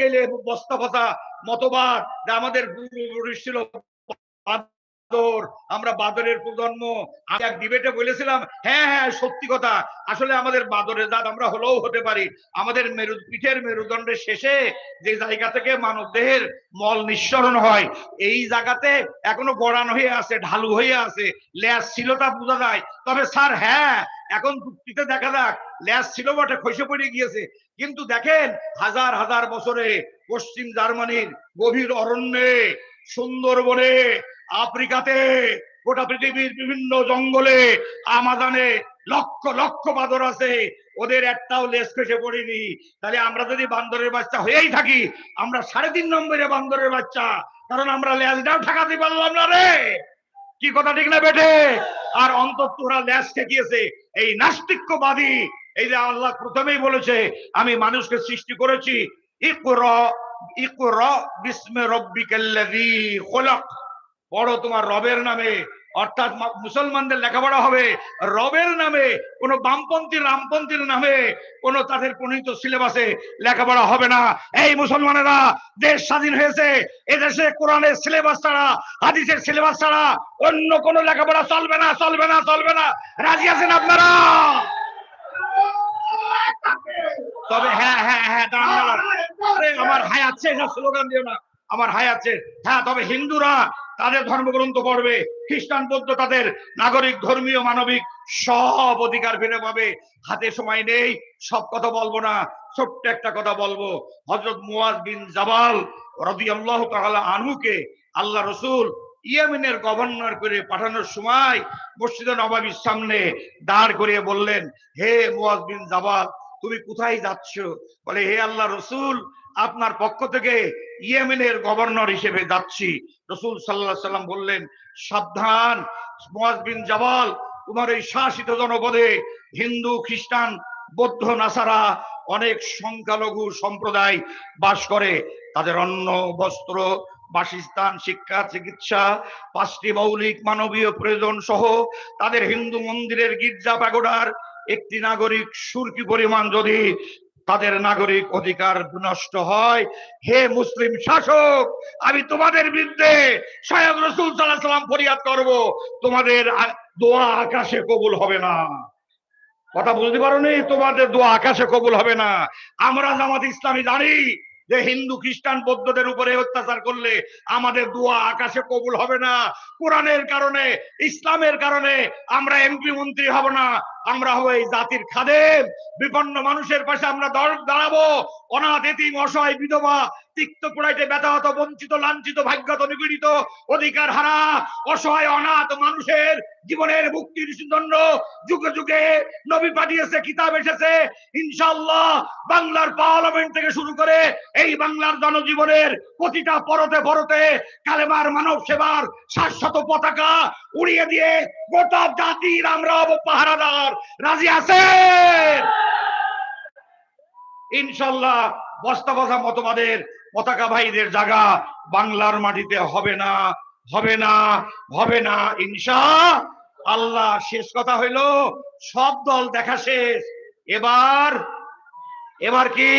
গেলে বস্তা মতবাদ আমাদের ছিল আমরা বাদরের প্রজন্ম। এক ডিবেটে বলেছিলাম হ্যাঁ হ্যাঁ সত্যি কথা। আসলে আমাদের বাদরের আমরা হলেও হতে পারি। আমাদের মেরু পিঠের মেরুদণ্ডের শেষে যে জায়গা থেকে মানব দেহের মল নিঃসরণ হয়, এই জায়গাতে এখনও গড়ান হয়ে আছে, ঢালু হয়ে আছে, ল্যাস ছিল তা বোঝা যায়। তবে স্যার হ্যাঁ এখন যুক্তিতে দেখা যাক, ল্যাস ছিল বটে, খসে পড়ে গিয়েছে। কিন্তু দেখেন, হাজার হাজার বছরে পশ্চিম জার্মানির গভীর অরণ্যে, সুন্দরবনে, আফ্রিকাতে, গোটা পৃথিবীর বিভিন্ন জঙ্গলে, আমাদানে লক্ষ লক্ষ বাদর আছে। ওদের একটাও লেস ফেসে পড়েনি। তাহলে আমরা যদি বান্দরের বাচ্চা হয়েই থাকি, আমরা সাড়ে তিন নম্বরে বান্দরের বাচ্চা, কারণ আমরা লেজটাও ঠেকাতে পারলাম না রে। কি কথা ঠিক না বেটে আর অন্তত তোরা ল্যাস ঠেকিয়েছে এই নাস্তিক্যবাদী, এই যে আল্লাহ প্রথমেই বলেছে, আমি মানুষকে সৃষ্টি করেছি। ইকুর ইকুর রব্বিকাল্লাযী পড়ো তোমার রবের নামে। অর্থাৎ মুসলমানদের লেখাপড়া হবে রবের নামে কোন বামপন্থী রামপন্থীর নামে কোন তাদের প্রণীত সিলেবাসে লেখাপড়া হবে না। এই মুসলমানেরা দেশ স্বাধীন হয়েছে এদেশে কোরআনের সিলেবাস ছাড়া হাদিসের সিলেবাস ছাড়া অন্য কোন লেখাপড়া চলবে না চলবে না চলবে না। রাজি আছেন আপনারা? তবে হ্যাঁ হ্যাঁ হ্যাঁ দাঁড়ান, আমার আছে না স্লোগান দিও না। আমার হাই আছে হ্যাঁ তবে হিন্দুরা তাদের ধর্মগ্রন্থ পড়বে, খ্রিস্টান, বৌদ্ধ তাদের নাগরিক, ধর্মীয়, মানবিক সব অধিকার ফিরে পাবে। হাতে সময় নেই, সব কথা বলব না, ছোট্ট একটা কথা বলব। হজরত মুয়াজ বিন জাবাল রাদিয়াল্লাহু তাআলা আনুকে আল্লাহ রসুল ইয়েমেনের গভর্নর করে পাঠানোর সময় মসজিদে নবাবির সামনে দাঁড় করিয়ে বললেন, হে মুয়াজ বিন জাবাল তুমি কোথায় যাচ্ছ? বলে, হে আল্লাহ রসুল, আপনার পক্ষ থেকে ইয়েমেনের গভর্নর হিসেবে যাচ্ছি। রসুল সাল্লাহ সাল্লাম বললেন, সাবধান, মুয়াজ বিন জাবাল, তোমার এই শাসিত জনপদে হিন্দু, খ্রিস্টান, বৌদ্ধ, নাসারা অনেক সংখ্যালঘু সম্প্রদায় বাস করে। তাদের অন্ন, বস্ত্র, বাসস্থান, শিক্ষা, চিকিৎসা, পাঁচটি মৌলিক মানবীয় প্রয়োজন সহ তাদের হিন্দু মন্দিরের গির্জা পাগোডার একটি নাগরিক সুরকি পরিমাণ যদি তাদের নাগরিক অধিকার নষ্ট হয়, হে মুসলিম শাসক, আমি তোমাদের বিরুদ্ধে সৈয়দ রসুল সাল্লাহ সাল্লাম ফরিয়াদ করব। তোমাদের দোয়া আকাশে কবুল হবে না। কথা বুঝতে পারো তোমাদের দোয়া আকাশে কবুল হবে না। আমরা জামাত ইসলামী জানি যে হিন্দু, খ্রিস্টান, বৌদ্ধদের উপরে অত্যাচার করলে আমাদের দোয়া আকাশে কবুল হবে না। কোরআনের কারণে, ইসলামের কারণে আমরা এমপি মন্ত্রী হব না, আমরা হব এই জাতির খাদেম। বিপন্ন মানুষের পাশে আমরা দাঁড়াবো। অনাথ, এতিম, অসহায়, বিধবা তিক্ত পোড়াইতে ব্যথাহত, বঞ্চিত, লাঞ্ছিত, ভাগ্যত নিপীড়িত অধিকার হারা, অসহায়, অনাথ মানুষের জীবনের যুগে যুগে নবী পাঠিয়েছে, কিতাব এসেছে। ইনশাআল্লাহ বাংলার পার্লামেন্ট থেকে শুরু করে এই বাংলার জনজীবনের প্রতিটা পরতে পরতে কালেমার মানব সেবার শাশ্বত পতাকা উড়িয়ে দিয়ে গোটা জাতির আমরা পাহারাদার। রাজি আছে ইনশাল্লাহ বস্তা বসা মতবাদের পতাকা ভাইদের জায়গা বাংলার মাটিতে হবে না হবে না হবে না। ইনশা আল্লাহ শেষ কথা হইল, সব দল দেখা শেষ। এবার এবার কি?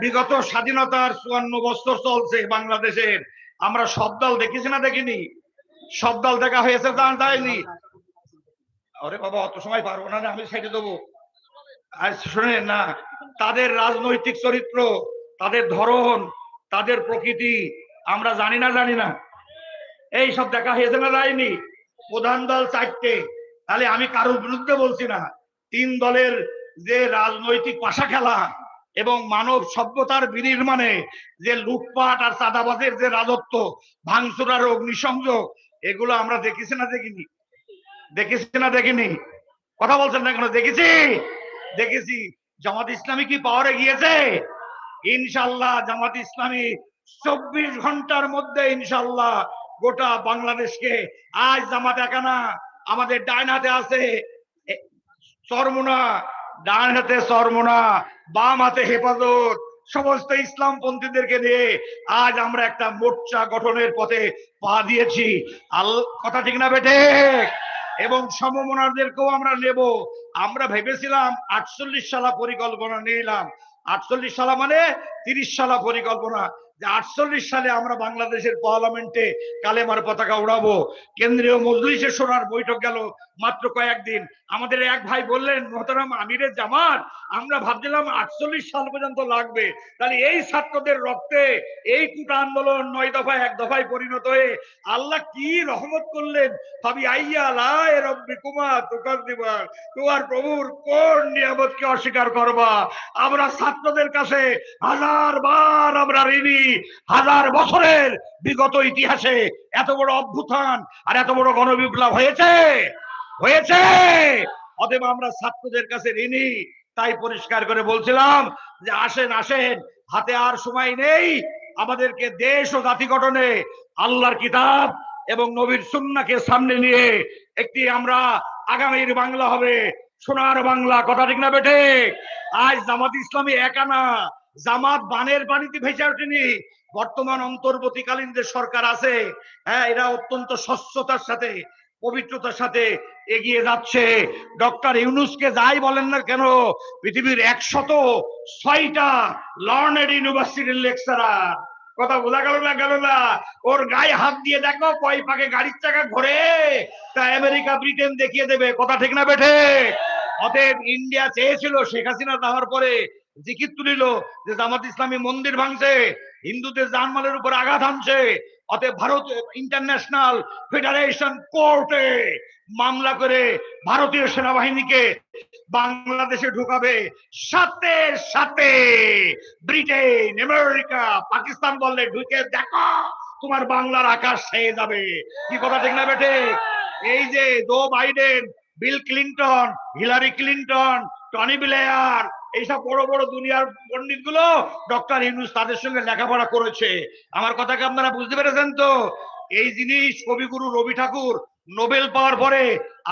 বিগত স্বাধীনতার চুয়ান্ন বছর চলছে বাংলাদেশের। আমরা সব দল দেখেছি না দেখিনি? সব দল দেখা হয়েছে যায়নি? আরে বাবা, অত সময় পারব না আমি সাইডে দেবো। শোনেন না, তাদের রাজনৈতিক চরিত্র, তাদের ধরন, তাদের প্রকৃতি, আমরা জানি না জানি না। এই সব দেখা হয়েছে না যায়নি? প্রধান দল চারটে। তাহলে আমি কারোর বিরুদ্ধে বলছি না। তিন দলের যে রাজনৈতিক পাশা খেলা এবং মানব সভ্যতার বিনির্মাণে যে লুটপাট আর চাঁদাবাজের যে রাজত্ব, ভাঙচুর আর অগ্নিসংযোগ, এগুলো আমরা দেখেছি না দেখিনি? দেখেছি না দেখিনি? কথা বলছেন না কেন? দেখেছি? দেখেছি, জামাত ইসলামী কি পাওয়ারে গিয়েছে? ইনশাল্লাহ জামাত ইসলামী চব্বিশ ঘণ্টার মধ্যে ইনশাল্লাহ গোটা বাংলাদেশকে, আজ জামাত একানা আমাদের ডাইন হাতে আছে চরমোনা, ডান হাতে চরমোনা, বাম হাতে হেফাজত, সমস্ত ইসলাম পন্থীদেরকে নিয়ে আজ আমরা একটা মোর্চা গঠনের পথে পা দিয়েছি। আল, কথা ঠিক না বেটে এবং সমমনাদেরকেও আমরা নেব। আমরা ভেবেছিলাম আটচল্লিশ সালা পরিকল্পনা নিলাম। আটচল্লিশ সালা মানে তিরিশ সালা পরিকল্পনা। যে আটচল্লিশ সালে আমরা বাংলাদেশের পার্লামেন্টে কালেমার পতাকা উড়াবো। কেন্দ্রীয় মজলিসে সোনার বৈঠক গেল মাত্র কয়েকদিন। আমাদের এক ভাই বললেন, মোহতারাম আমিরের জামাত, আমরা ভাবছিলাম আটচল্লিশ সাল পর্যন্ত লাগবে। তাহলে এই ছাত্রদের রক্তে এই কুটা আন্দোলন নয় দফায়, এক দফায় পরিণত হয়ে আল্লাহ কি রহমত করলেন? ভাবি, আইয়া লাই রব্বি কুমা তোকার দিবার তোমার প্রভুর কোন নিয়ামতকে অস্বীকার করবা? আমরা ছাত্রদের কাছে হাজার বার আমরা ঋণী। হাজার বছরের বিগত ইতিহাসে এত বড় অভ্যুত্থান আর এত বড় গণবিপ্লব হয়েছে। হয়েছে! অতএব আমরা ছাত্রদের কাছে ঋণী। তাই পরিষ্কার করে বলছিলাম যে আসেন আসেন, হাতে আর সময় নেই। আমাদেরকে দেশ ও জাতি গঠনে আল্লাহর কিতাব এবং নবীর সুন্নাকে সামনে নিয়ে একটি আমরা আগামীর বাংলা হবে, সোনার বাংলা, কথা ঠিক না বেঠে? আজ জামাত ইসলামী একা না জামাত বানের পানিতে ভেসে ওঠেনি বর্তমান অন্তর্বর্তীকালীন যে সরকার আছে হ্যাঁ এরা অত্যন্ত স্বচ্ছতার সাথে, পবিত্রতার সাথে এগিয়ে যাচ্ছে। ডক্টর ইউনুসকে যাই বলেন না কেন, পৃথিবীর একশত ছয়টা লর্নেড ইউনিভার্সিটির লেকচারার কথা বোঝা গেল না গেল না? ওর গায়ে হাত দিয়ে দেখো, কয় পাকে গাড়ির চাকা ঘোরে, তা আমেরিকা, ব্রিটেন দেখিয়ে দেবে। কথা ঠিক না বেঠে? অতএব ইন্ডিয়া চেয়েছিল শেখ হাসিনা যাওয়ার পরে জিকির তুলিল যে জামাত ইসলামী মন্দির ভাঙছে, হিন্দুদের জানমালের উপর আঘাত আনছে অতএব ভারত ইন্টারন্যাশনাল ফেডারেশন কোর্টে মামলা করে ভারতীয় সেনাবাহিনীকে বাংলাদেশে ঢুকাবে। সাথে সাথে ব্রিটেন, আমেরিকা, পাকিস্তান বললে ঢুকে দেখো, তোমার বাংলার আকাশ ছেয়ে যাবে। কি কথা ঠিক না বেটে এই যে Joe Biden, Bill Clinton, Hillary Clinton, Tony Blair এইসব বড় বড় দুনিয়ার পণ্ডিতগুলো ডক্টর ইউনুস তাদের সঙ্গে লেখাপড়া করেছে। আমার কথাকে আপনারা বুঝতে পেরেছেন তো? এই জিনিস কবিগুরু রবি ঠাকুর নোবেল পাওয়ার পরে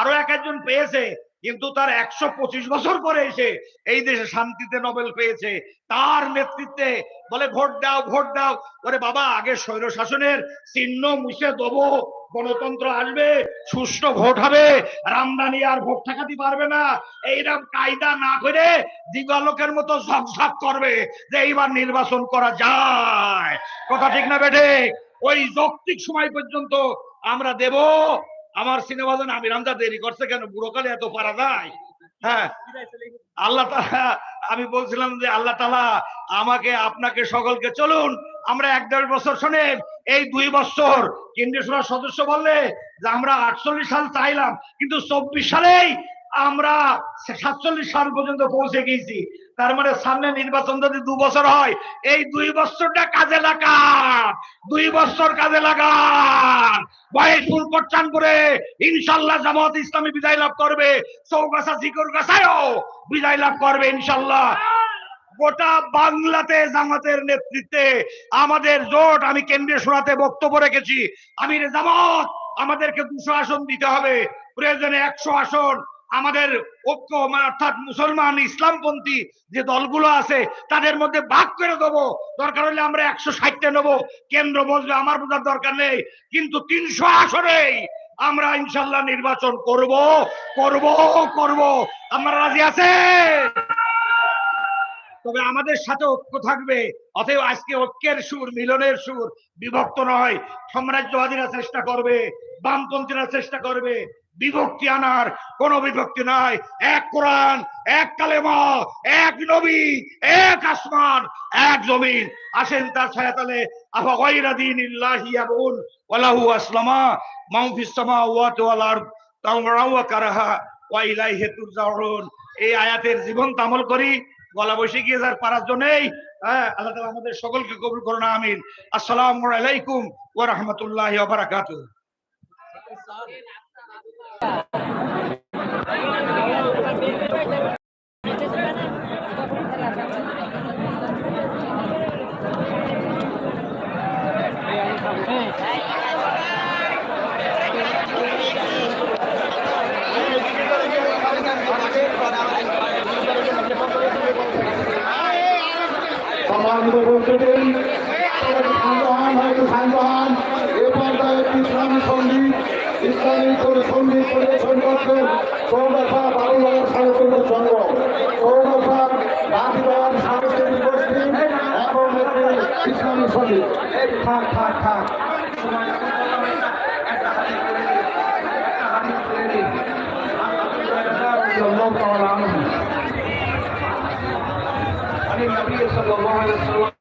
আরও এক একজন পেয়েছে, কিন্তু তার একশো পঁচিশ বছর পরে এসে এই দেশে শান্তিতে নোবেল পেয়েছে। তার নেতৃত্বে বলে, ভোট দাও ভোট দাও। ওরে বাবা, আগে স্বৈর শাসনের চিহ্ন মুছে দেবো। গণতন্ত্র আসবে, সুষ্ঠু ভোট হবে, রামদানি আর ভোট ঠেকাতে পারবে না। এইরকম কায়দা না করে দিগালকের মতো ঝকঝক করবে যে এইবার নির্বাচন করা যায়। কথা ঠিক না বেঠে? ওই যৌক্তিক সময় পর্যন্ত আমরা দেব। আমার সিনেমা আমি রামদা দেরি করছে কেন? বুড়োকালে এত পারা যায়। হ্যাঁ। আল্লাহ আমি বলছিলাম যে আল্লাহ তালা আমাকে, আপনাকে সকলকে চলুন, আমরা এক দেড় বছর শোনেন এই দুই বছর কেন্দ্রীয় সভার সদস্য বললে যে আমরা আটচল্লিশ সাল চাইলাম, কিন্তু চব্বিশ সালেই আমরা সাতচল্লিশ সাল পর্যন্ত পৌঁছে গেছি তার মানে সামনে নির্বাচন যদি দু বছর হয়, এই দুই বছরটা কাজে লাগা, দুই বছর কাজে লাগান বয়সপুর কোটচানপুরে ইনশাল্লাহ জামাত ইসলামী বিদায় লাভ করবে। চৌগাছা জিকর গাছায়ও বিদায় লাভ করবে, ইনশাল্লাহ। গোটা বাংলাতে জামাতের নেতৃত্বে আমাদের জোট, আমি কেন্দ্রীয় সভাতে বক্তব্য রেখেছি, আমির জামাত, আমাদেরকে দুশো আসন দিতে হবে। প্রয়োজনে একশো আসন আমাদের ঐক্য মানে অর্থাৎ মুসলমান, ইসলামপন্থী যে দলগুলো আছে, তাদের মধ্যে ভাগ করে দেবো। দরকার হলে আমরা একশো ষাটটা নেব। কেন্দ্র বসবে, আমার বোঝার দরকার নেই। কিন্তু তিনশো আসনেই আমরা ইনশাল্লাহ নির্বাচন করব করব করব। আমরা রাজি আছে তবে আমাদের সাথে ঐক্য থাকবে, অতএব আজকে ঐক্যের সুর, মিলনের সুর, বিভক্ত নয়। সাম্রাজ্যবাদীরা চেষ্টা করবে, বামপন্থীরা চেষ্টা করবে। বিভক্তি আনার কোন বিভক্তি নাই। এক কোরআন, এক কালেমা, এক নবী, এক আসমান, এক জমিন। আসেন তার ছায়াতলে, আফা গায়রা ওয়ালাহু আসলামা ওয়াল আরদ কারাহা ওয়া ইলাইহি তুরজাউন। এই আয়াতের জীবন আমল করি, গলা বসে গিয়ে যার পারার জন্যই হ্যাঁ আল্লাহ তাআলা আমাদের সকলকে কবুল করুন, আমিন। আসসালামু আলাইকুম ওয়া রাহমাতুল্লাহি ওয়া বারাকাতুহু। সম্মানিত উপস্থিতি হয়তো সাংবাহান এ পর্যায়ে ইসলামী সংগীত ইসলামী করে সঙ্গীত পরিবেশন করছেন চৌরাশা বারুলার সাংস্কৃতিক সংঘ চৌরাশা রাজবাগ সাংস্কৃতিক ইসলামী সঙ্গীত এই থাক থাক থাক الله تعالى عنه عن النبي صلى الله عليه وسلم